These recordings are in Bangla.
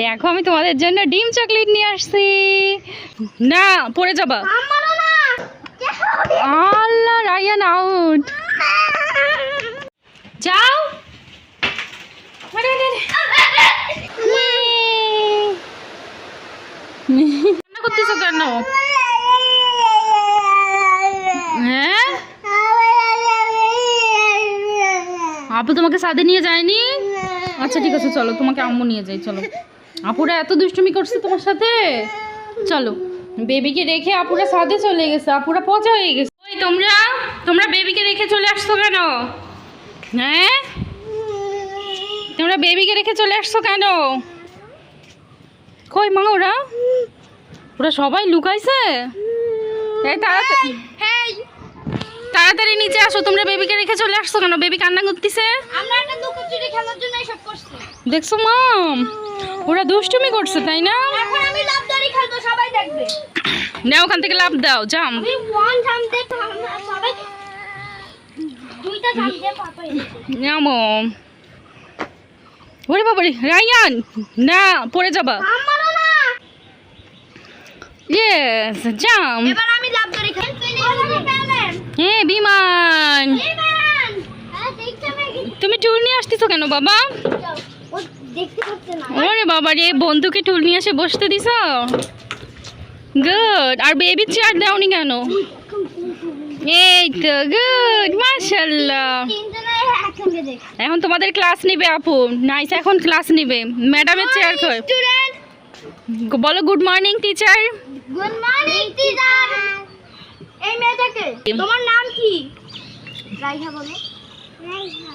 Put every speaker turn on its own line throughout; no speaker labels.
দেখো, আমি তোমাদের জন্য ডিম চকলেট নিয়ে আসছি। না, পড়ে যাবা। আল্লাহ, রায়ান আউট যাও। করতেছো কেন? হ্যাঁ? আপু তোমাকে সাথে নিয়ে যায়নি? আচ্ছা ঠিক আছে, চলো, তোমাকে আম্মু নিয়ে যাই, চলো। আপুরা এত দুষ্টুমি করছে তোমার সাথে? চলো বেবিকে রেখে আপুরা সাথে চলে গেছে আপুরা পচা হয়ে গেছে। ওই তোমরা তোমরা বেবিকে রেখে চলে আসছো কেন? হ্যাঁ? তোমরা বেবিকে রেখে চলে আসছো কেন? কই মা ওরা? ওরা সবাই লুকাইছে? এই তাড়াতাড়ি। তাড়াতাড়ি নিচে আসো তোমরা বেবিকে রেখে চলে আসছো কেন? বেবি কান্না করতেছে?
আমরা একটা লুকোচুরি খেলার জন্য
দেখছ মাম? ওরা দুষ্টুমি করছে তাই না?
এখন আমি লাভদারি খেলব সবাই দেখবে।
না ওখান থেকে লাভ দাও জাম নামো ওরে বাবারে রায়ান না পড়ে যাবা। ইয়েস জাম
এবার আমি
হ্যাঁ বিমান।
হ্যাঁ
তুমি টুল নিয়ে আসতেছো কেন বাবা? ওরে বাবা রে বন্ধুকে টুল নিয়ে এসে বসতে দিস? গুড আর বেবি চেয়ার দাওনি কেন? এই তো গুড মাশাল্লাহ এখন তোমাদের ক্লাস নিবে আপু। নাইস এখন ক্লাস নিবে। ম্যাডামের চেয়ার কই বলো good morning teacher
good morning teacher এই মেয়েটাকে তোমার নাম কি? রাইহা বলো। রাইহা।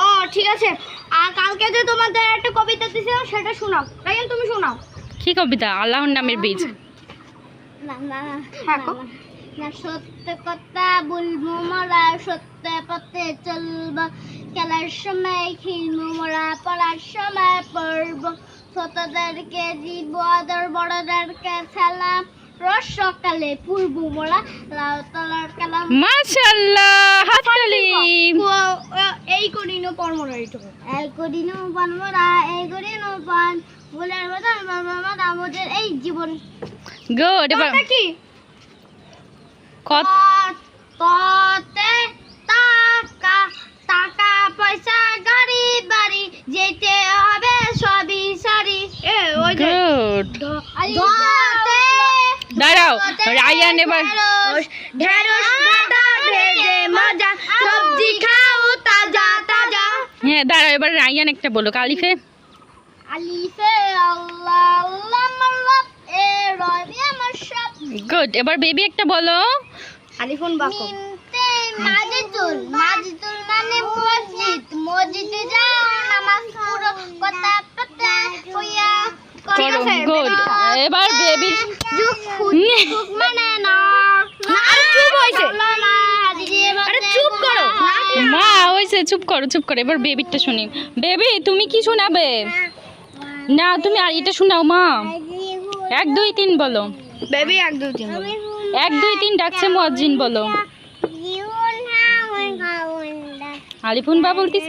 ও ঠিক আছে। আর কালকে যে তোমাদের একটা কবিতা দিয়েছিলাম সেটা শোনাও। রাইহান তুমি শোনাও।
কি কবিতা? আল্লাহর নামের বীজ।
না না হ্যাঁ না সত্য কথা বলব মোরা সত্য পথে চলবো। খেলার সময় খেলব মোরা পড়ার সময় পড়ব। ছোটদেরকে দিব আদর বড়দেরকে সালাম রস সকালে পূর্ব মোরা লাউ কালাম।
মাশাল্লাহ হাততালি
এই করিনো পরমরা এই করিনো পানমরা এই করিনো পান। বলের মতন মামা আমাদের এই জীবন।
গুড এবার
কি?
কত
ততে
রায়ান এবার
ঢেঁড়স ভাজা ভেজে মজা সবজি খাও তাজা তাজা।
হ্যাঁ দাঁড়াও এবার রায়ান একটা বলো কালিফে
আলিফে আল্লাহ আল্লাহ মাল্লাহ এ রবি আমার সব।
গুড এবার বেবি একটা বলো।
আলিফুন বাকো। মাজিদুল মাজিদুল মানে মসজিদ। মসজিদে যাও নামাজ পড়ো কথা পড়তে
করো গুড এবার বেবি
মানে না। না আরে চুপ হইছে আরে চুপ করো।
মা হয়েছে চুপ করো চুপ করো। এবার বেবিটা শুনি। বেবি তুমি কি শোনাবে? না তুমি আর এটা শোনাও মা। এক দুই তিন বলো।
বেবি এক দুই তিন
এক দুই তিন ডাকছে মুয়াজ্জিন বলো। আলিফুন বা বলতিছ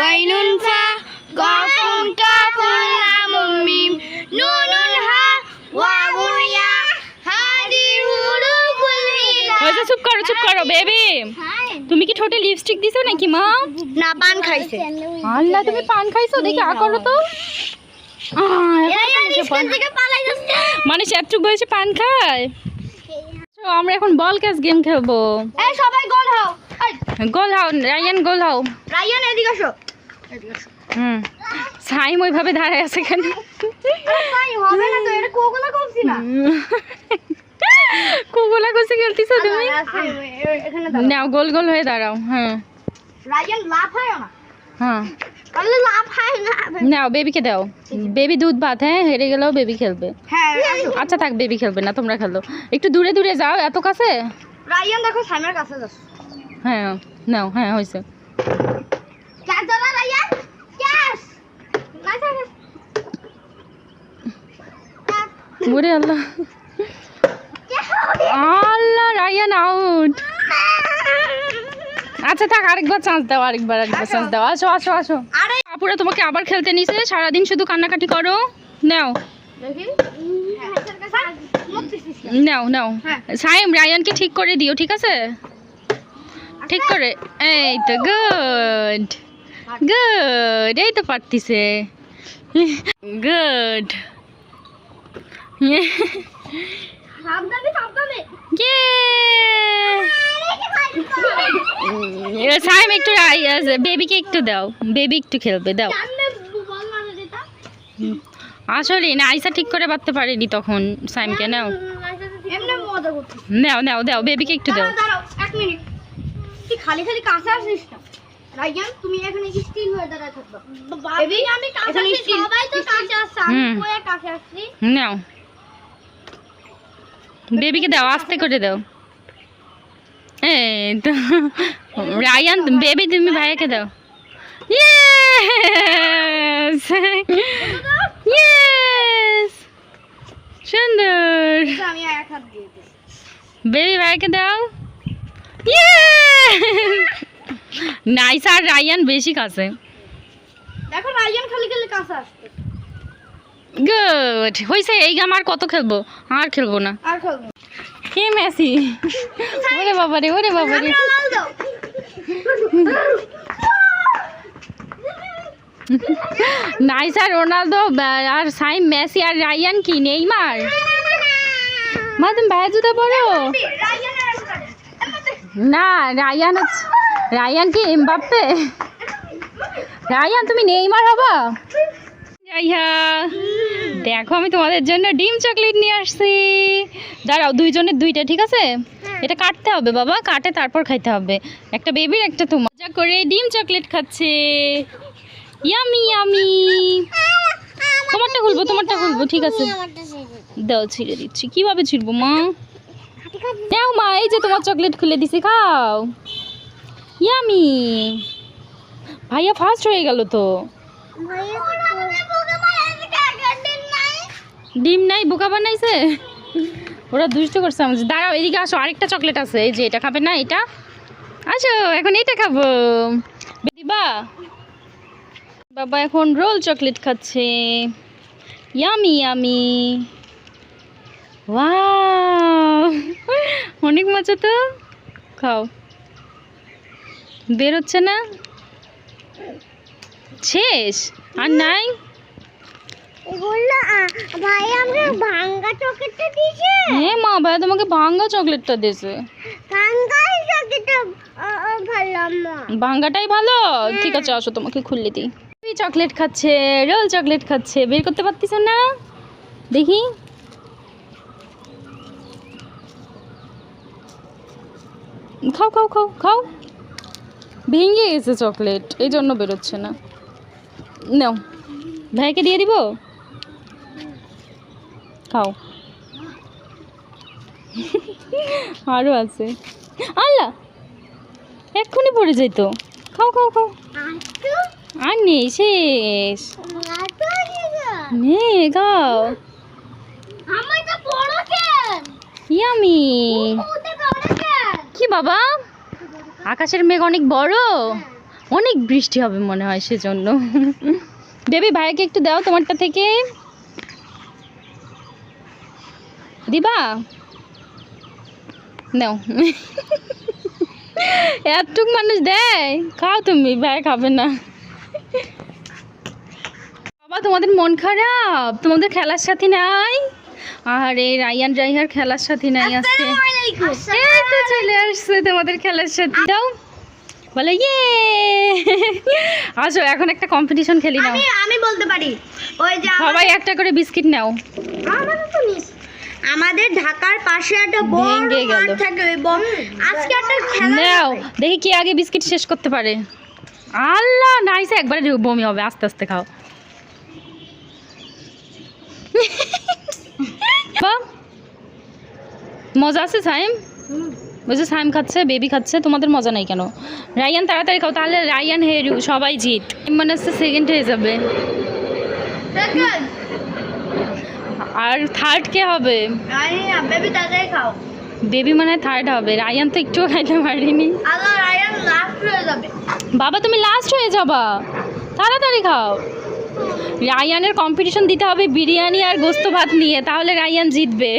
গাইনুন ফা। কাফুন লামুন মিম নুনুন হা ওয়াউন ইয়া হাদি হুরুফুল হিজা
হয়েছে চুপ করো চুপ করো বেবি। তুমি কি ঠোঁটে লিপস্টিক দিছো নাকি মা?
না পান খাইছে।
আল্লাহ তুমি পান খাইছো? দেখি আ করো তো। মানুষ এতটুক বয়সে পান খায়? আমরা এখন বল ক্যাচ গেম খেলব।
এই সবাই গোল হও।
গোল হাও রায়ান গোল হাও।
রায়ান এদিকে আসো। এদিকে আসো।
হুম। সাইম ওইভাবে দাঁড়ায় আছে কেন?
কুকুলা
কুচি খেলতেছো তুমি? নাও গোল গোল হয়ে দাঁড়াও হ্যাঁ। হ্যাঁ। নাও বেবিকে দাও। বেবি দুধ ভাত হ্যাঁ হেরে গেলেও বেবি খেলবে।
হ্যাঁ
আচ্ছা থাক বেবি খেলবে না তোমরা খেলো। একটু দূরে দূরে যাও এত কাছে?
রায়ান দেখো সাইমের কাছে যাচ্ছে।
হ্যাঁ নাও হ্যাঁ হয়েছে
ক্যাচ দাদা রায়ান ক্যাচ নাইস
ওরে আল্লাহ। আল্লাহ রায়ান আউট আচ্ছা থাক আরেকবার চান্স দাও আরেকবার আরেকবার চান্স দাও। আসো আসো আসো। আপুরা তোমাকে আবার খেলতে নিছে সারাদিন শুধু কান্নাকাটি করো। নাও। নাও নাও। সাইম রায়ানকে ঠিক করে দিও ঠিক আছে? ঠিক করে। এই তো গুড গুড এই তো পারতিছে। গুড সাইম একটু বেবিকে একটু দাও। বেবি একটু খেলবে দাও।
মারা
আসলে না আইসা ঠিক করে পারতে পারেনি তখন সাইমকে নাও। নাও নাও দাও বেবিকে একটু দাও।
এক মিনিট। খালি খালি কাছে আসিস না। রাইয়ান তুমি এখানে স্টিল হয়ে থাকবা? বেবি আমি কাছে আসছি সবাই তো কাছে আসছে আমি
হুম।
কয়ে কাছে আসছি?
নাও। বেবিকে দাও আস্তে করে দাও। এই তো রায়ান বেবি তুমি ভাইয়াকে দাও। ইয়েস ইয়েস সুন্দর।
আমি এক হাত দিয়ে
বেবি ভাইকে দাও। নাইস আর রায়ান বেশি কাছে।
দেখো রাইয়ান খালি খালি কাছে আসছে।
গুড হয়েছে এই গেম আর কত খেলব? আর খেলব না।
আর খেলব
কে মেসি? ওরে বাবা রে ওরে বাবারে।
রোনালদো।
নাইস আর রোনালদো আর সাইম মেসি আর রায়ান কি? নেইমার? মা তুমি ভাইয়া জুতা পড়ো। না রায়ান হচ্ছে রায়ান কি এমবাপ্পে? রায়ান তুমি নেইমার হবা? রাইহা দেখো আমি তোমাদের জন্য ডিম চকলেট নিয়ে আসছি। দাঁড়াও দুইজনের দুইটা ঠিক আছে? এটা কাটতে হবে বাবা কাটে তারপর খাইতে হবে। একটা বেবির একটা তোমার। মজা করে ডিম চকলেট খাচ্ছে। ইয়ামি ইয়ামি তোমারটা খুলবো তোমারটা খুলবো ঠিক আছে। দাও ছিঁড়ে দিচ্ছি। কীভাবে ছিঁড়বো মা? নাও মা এই যে তোমার চকলেট খুলে দিছি খাও। ইয়ামি ভাইয়া ফার্স্ট হয়ে গেল তো। ডিম নাই। বোকা বানাইছে? ওরা দুষ্ট করছে আমার দাঁড়াও এদিকে আসো আরেকটা চকলেট আছে। এই যে এটা খাবে না এটা? আসো এখন এটা খাব। দিবা? বাবা এখন রোল চকলেট খাচ্ছে। ইয়ামি ইয়ামি ওয়াও অনেক মজা তো। খাও। বের হচ্ছে না? শেষ? আর নাই?
এগুলো ভাই আমরা ভাঙ্গা চকেটটা দিয়েছে।
হ্যাঁ মা ভাই তোমাকে ভাঙ্গা চকলেটটা দিয়েছে।
ভাঙ্গাই চকেটটা ভালো
ভাঙ্গাটাই ভালো? ঠিক আছে আসো তোমাকে খুললে দিই। চকলেট খাচ্ছে রোল চকলেট খাচ্ছে বের করতে পারতিস না? দেখি। খাও খাও খাও খাও। ভেঙে গেছে চকলেট এই জন্য বেরোচ্ছে না। নাও। ভাইকে দিয়ে দিব? খাও। আরও আছে। আল্লাহ! এক্ষুনি পড়ে যেত খাও খাও খাও। আর নেই শেষ। নে খাও ইয়ামি। কি বাবা? আকাশের মেঘ অনেক বড়? অনেক বৃষ্টি হবে মনে হয় সেজন্য। বেবি ভাইকে একটু দাও তোমারটা থেকে। দিবা? নাও। এতটুক মানুষ দেয়? খাও তুমি ভাই খাবে না। বাবা তোমাদের মন খারাপ? তোমাদের খেলার সাথী নাই? আর এই রায়ান রাইহার খেলার সাথী নাই আজকে। এই তো চলে আসছে তোমাদের খেলার সাথে। দাও বলে ইয়ে! আসো এখন একটা কম্পিটিশন খেলি নাও।
আমি আমি বলতে পারি। ওই যে
সবাই একটা করে বিস্কিট নাও।
আমাদের তো নিস আমাদের ঢাকার পাশে একটা বড়
গেল।
মাঠ থাকে আজকে একটা খেলা
নাও দেখি কে আগে বিস্কিট শেষ করতে পারে। আল্লাহ নাইসে একবারে বমি হবে। আস্তে আস্তে খাও। বাহ, মজা আছে সাইম? বুঝে সাইম খাচ্ছে বেবি খাচ্ছে তোমাদের মজা নাই কেন? রায়ান তাড়াতাড়ি খাও তাহলে রায়ান হেরু সবাই জিত। মনে হচ্ছে সেকেন্ড হয়ে যাবে। আর থার্ড কে হবে?
বেবি তাড়াতাড়ি খাও
বেবি মনে থার্ড হবে। রায়ান তো একটুও খাইতে পারিনি। বাবা তুমি লাস্ট হয়ে যাবা। তাড়াতাড়ি খাও। রায়ানের কম্পিটিশন দিতে হবে বিরিয়ানি আর গোস্ত ভাত নিয়ে তাহলে রায়ান জিতবে।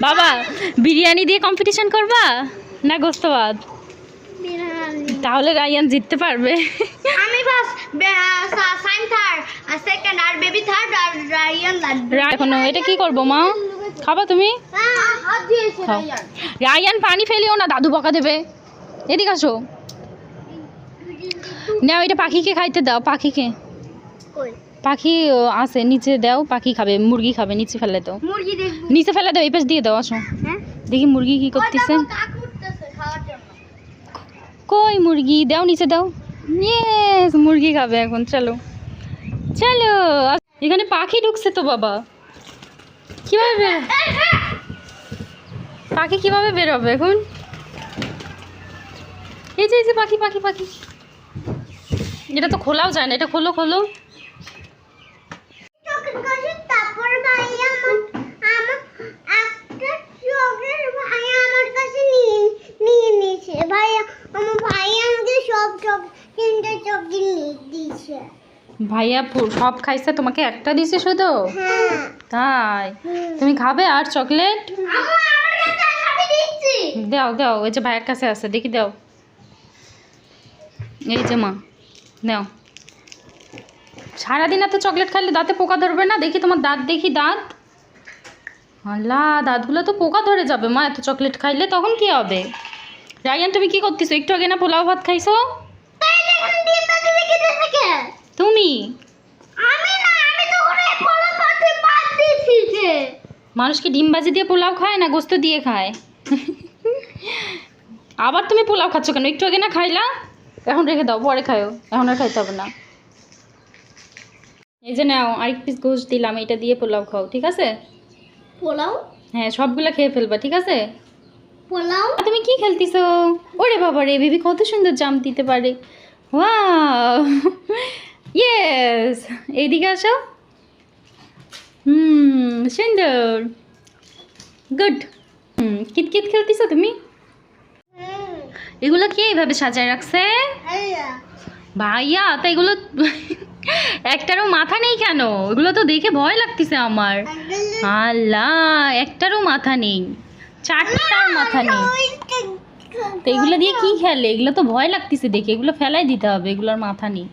বাবা বিরিয়ানি দিয়ে কম্পিটিশন করবা না গোস্ত ভাত? তাহলে রায়ান জিততে পারবে।
আমি সেকেন্ড আর বেবি থার্ড আর রায়ান
এখনও এটা কি করব মা? খাবা তুমি? খাও।
রায়ান।
পানি ফেলিও না দাদু বকা দেবে। এদিকে আসো। নাও এটা পাখিকে খাইতে দাও পাখিকে।
কই?
পাখি আছে নিচে দাও পাখি খাবে মুরগি খাবে নিচে ফেলে দাও। নিচে ফেলে দাও এই পাশ দিয়ে দাও আসো।
হ্যাঁ?
দেখি মুরগি কি করতেছে। কই মুরগি? দাও নিচে দাও। ইয়েস মুরগি খাবে এখন চলো। চলো এখানে পাখি ঢুকছে তো বাবা। কীভাবে? বের পাখি কীভাবে বের হবে এখন? এই যে এই যে পাখি পাখি পাখি। এটা তো খোলাও যায় না এটা খোলো খোলো
চোখের কাছে তারপর ভাই আমার আমার একটা চোখের ভাই আমার কাছে নিয়ে নিয়ে নিয়েছে ভাই আমার ভাই আমাকে সব চোখ তিনটে চোখ নিয়ে দিয়েছে
ভাইয়া সব খাইছে, তোমাকে একটা দিছে শুধু? তাই? তুমি খাবে আর চকলেট? দাও দাও ওই যে ভাইয়ের কাছে আছে, দেখি দাও। এই যে মা, দাও। সারাদিন এত চকলেট খাইলে দাঁতে পোকা ধরবে না? দেখি তোমার দাঁত, দেখি দাঁত। আল্লাহ, দাঁতগুলো তো পোকা ধরে যাবে। মা, এত চকলেট খাইলে তখন কি হবে? রায়ান, তুমি কি করতেছো? একটু আগে না পোলাও ভাত খাইছো? তুমি?
আমি না আমি তো ওরে বড় পাতে পাত দিয়েছি যে।
মানুষ কি ডিম ভাজি দিয়ে পোলাও খায় না গোস্ত দিয়ে খায়? আবার তুমি পোলাও খাচ্ছ কেন? একটু আগে না খাইলা? এখন রেখে দাও পরে খায়ও এখন আর খাইতে হবে না। এই যে নাও আরেক পিস গোশ দিলাম এটা দিয়ে পোলাও খাও ঠিক আছে?
পোলাও?
হ্যাঁ সবগুলা খেয়ে ফেলবা ঠিক আছে?
পোলাও?
তুমি কি খেলতিছো? ওরে বাবা রে বেবি কত সুন্দর জাম দিতে পারে। ওয়াও! ইয়েস এইদিকে আসো। হুম সুন্দর। গুড হুম কিতকিত খেলতেছো তুমি? এগুলো কে এইভাবে সাজায় রাখছে? ভাইয়া। তা এগুলো একটারও মাথা নেই কেন? এগুলো তো দেখে ভয় লাগতেছে আমার। আল্লাহ একটারও মাথা নেই। চারটার মাথা নেই। তো এগুলো দিয়ে কি খেলে? এগুলো তো ভয় লাগতেছে দেখে। এগুলো ফেলাই দিতে হবে। এগুলোর মাথা নেই।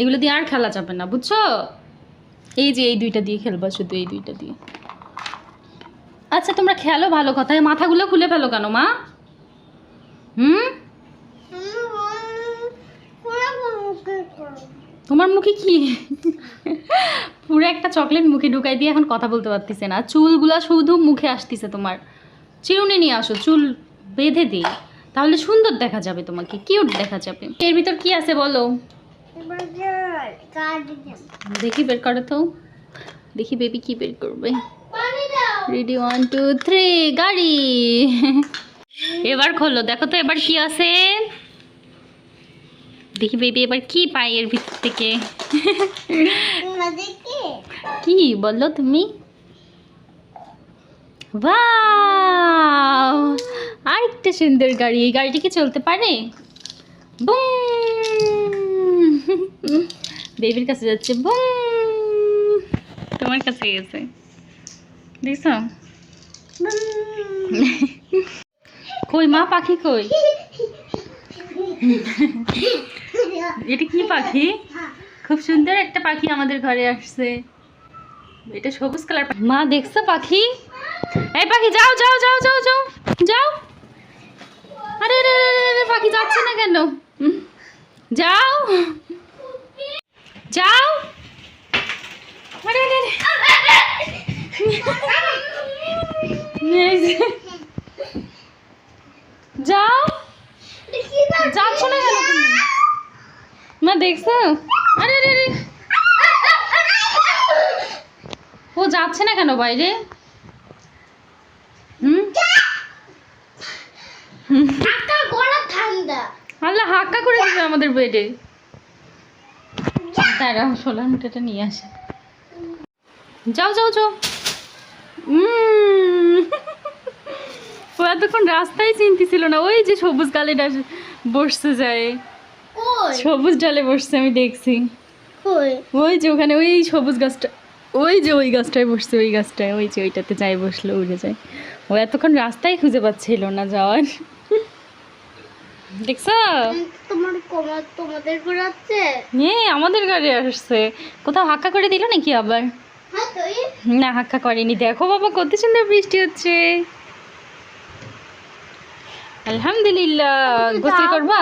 এগুলো দিয়ে আর খেলা যাবে না, বুঝছ? এই যে এই দুইটা দিয়ে খেলবা, শুধু এই দুইটা দিয়ে। আচ্ছা তোমরা খেলো ভালো কথা মাথাগুলো খুলে ফেলো কেন, মা? হুম? তোমার মুখে কি? পুরো একটা চকলেট মুখে ঢুকাই দিয়ে এখন কথা বলতে পারতেছে না। চুলগুলা শুধু মুখে আসতেছে তোমার। চিরুনি নিয়ে আসো, চুল বেঁধে দিই। তাহলে সুন্দর দেখা যাবে তোমাকে কিউট দেখা যাবে। এর ভিতর কি আছে বলো? দেখি বের করো তো। দেখি বেবি কি বের করবে। রেডি ওয়ান টু থ্রি গাড়ি। এবার খোলো, দেখো তো এবার কি আছে। দেখি বেবি এবার কি পাই এর ভিতর থেকে। কি বলল তুমি? আরেকটা সুন্দর গাড়ি, এই গাড়িটি কি চলতে পারে? বুম বেবির কাছে যাচ্ছে বুম তোমার কাছে গেছে। দেখছ? কই মা পাখি কই? এটা কি পাখি? খুব সুন্দর একটা পাখি আমাদের ঘরে আসছে। এটা সবুজ কালার মা দেখছ পাখি? এই পাখি যাও যাও যাও যাও যাও যাও। আরে রে পাখি যাচ্ছে না কেন? যাও। যাও। যাও। যাচ্ছ না কেন তুমি? মা দেখছ? আরে আরে আরে। ও যাচ্ছে না কেন বাইরে? হুম? হুম।
ঠান্ডা।
আল্লাহ হাক্কা করে দিবে আমাদের বেডে দাঁড়াও সোলার মিটারটা নিয়ে আসে। যাও যাও যাও। উম। ও এতক্ষণ রাস্তায় চিনতেছিল না ওই যে সবুজ গালিটা বসতে যায়। সবুজ ডালে বসছে আমি দেখছি। ওই যে ওখানে ওই সবুজ গাছটা ওই যে ওই গাছটায় বসছে ওই গাছটায় ওই যে ওইটাতে যাই বসল উড়ে যায়। ও এতক্ষণ রাস্তায় খুঁজে পাচ্ছিল না যাওয়ার। দেখছ?
তোমার কোমর তোমাদের ঘোরাচ্ছে?
এ আমাদের গাড়ি আসছে। কোথাও হাক্কা করে দিল নাকি আবার?
হ্যাঁ
না হাক্কা করেনি। দেখো বাবা কত সুন্দর বৃষ্টি হচ্ছে। আলহামদুলিল্লাহ। গোসল করবা?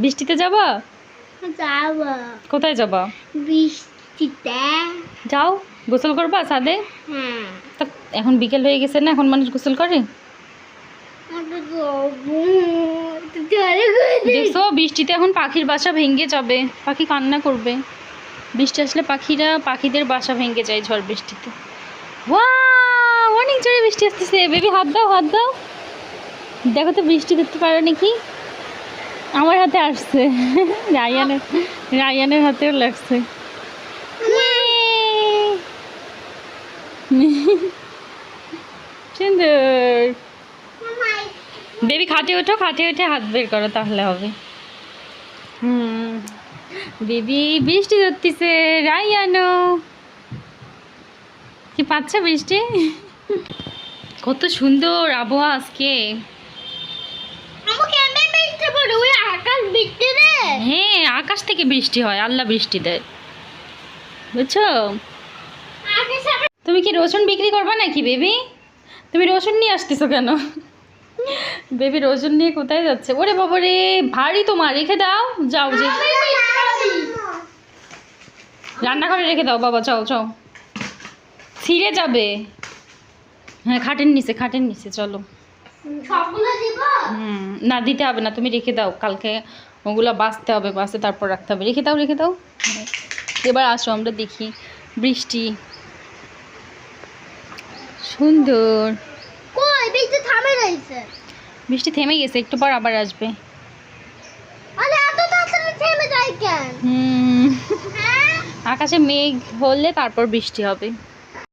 বৃষ্টিতে যাবা?
যাব।
কোথায় যাবা?
বৃষ্টিতে।
যাও গোসল করবা সাদে
হ্যাঁ।
তা এখন বিকেল হয়ে গেছে না এখন মানুষ গোসল করে? দেখছ, বৃষ্টিতে এখন পাখির বাসা ভেঙে যাবে। পাখি কান্না করবে। বৃষ্টি আসলে পাখিরা পাখিদের বাসা ভেঙে যায় ঝড় বৃষ্টিতে। অনেক জোরে বৃষ্টি আসতেছে। বেবি, হাত দাও হাত দাও। দেখো তো, বৃষ্টি দেখতে পারো নাকি? আমার হাতে আসছে। রায়ানের রায়ানের হাতেও লাগছে। সুন্দর। বেবি খাটে ওঠো খাটে উঠে হাত বের করো তাহলে হবে। হুম। বেবি বৃষ্টি ধরতেছে রাইয়ানো। কি পাচ্ছ বৃষ্টি? কত সুন্দর আবহাওয়া আজকে। হ্যাঁ আকাশ থেকে বৃষ্টি হয় আল্লাহ বৃষ্টি দেয়। বুঝছ? তুমি কি রসুন বিক্রি করবে নাকি বেবি? তুমি রসুন নিয়ে আসতেছো কেন? বেবি রসুন নিয়ে কোথায় যাচ্ছে? ওরে বাবা রে ভারী তোমার রেখে দাও। যাও যে রান্নাঘরে রেখে দাও বাবা চাও চাও ছিঁড়ে যাবে। হ্যাঁ খাটের নিচে খাটের নিচে চলো। হুম না দিতে হবে না তুমি রেখে দাও। কালকে ওগুলো বাঁচতে হবে বাঁচতে তারপর রাখতে হবে। রেখে দাও রেখে দাও। এবার আসো আমরা দেখি বৃষ্টি। সুন্দর।
বৃষ্টি থামে রয়েছে।
বৃষ্টি থেমে গেছে একটু পর আবার আসবে।
আরে এত তাড়াতাড়ি থেমে যায় কেন?
হুম।
হ্যাঁ?
আকাশে মেঘ হলে তারপর বৃষ্টি হবে।